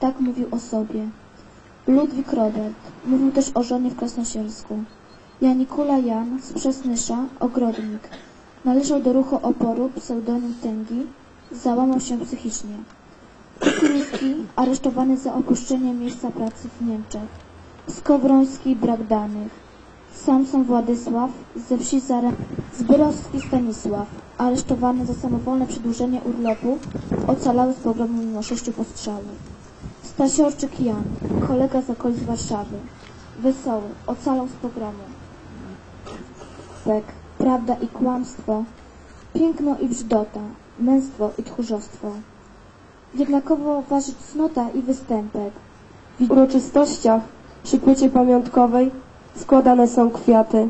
Tak mówił o sobie. Ludwik Robert mówił też o żonie w Krasnosielsku. Janikula Jan z Przesnysza, ogrodnik. Należał do ruchu oporu pseudonim Tęgi. Załamał się psychicznie. Kukuruski aresztowany za opuszczenie miejsca pracy w Niemczech. Skowroński brak danych. Samson Władysław ze wsi Zara, Zborowski Stanisław, aresztowany za samowolne przedłużenie urlopu, ocalały z pogromu mimo sześciu postrzałów. Stasiorczyk Jan, kolega z okolic Warszawy, wesoły, ocalał z pogromu. Bek, prawda i kłamstwo, piękno i brzydota, męstwo i tchórzostwo. Jednakowo waży cnota i występek, W uroczystościach przy płycie pamiątkowej składane są kwiaty.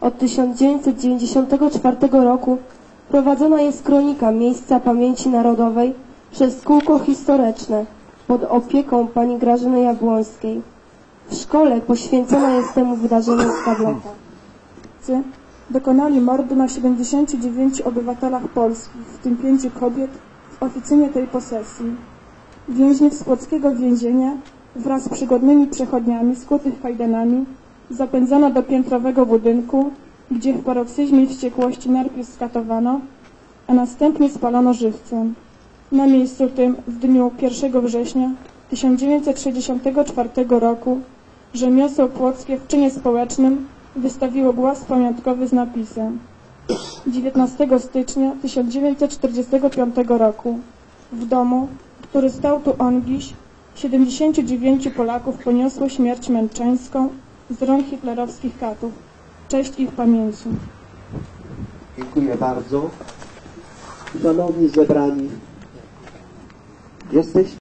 Od 1994 roku prowadzona jest kronika Miejsca Pamięci Narodowej przez kółko historyczne pod opieką pani Grażyny Jabłońskiej. W szkole poświęcona jest temu wydarzeniu tableta. Dokonali mordu na 79 obywatelach polskich, w tym pięciu kobiet, w oficynie tej posesji. Więźniów z płockiego więzienia wraz z przygodnymi przechodniami skutych kajdanami zapędzano do piętrowego budynku, gdzie w paroksyzmie wściekłości najpierw skatowano, a następnie spalono żywcem. Na miejscu tym w dniu 1 września 1964 roku rzemiosło płockie w czynie społecznym wystawiło głaz pamiątkowy z napisem 19 stycznia 1945 roku w domu, który stał tu ongiś, 79 Polaków poniosło śmierć męczeńską z rąk hitlerowskich katów. Cześć ich pamięci. Dziękuję bardzo. Szanowni zebrani, Jetzt nicht?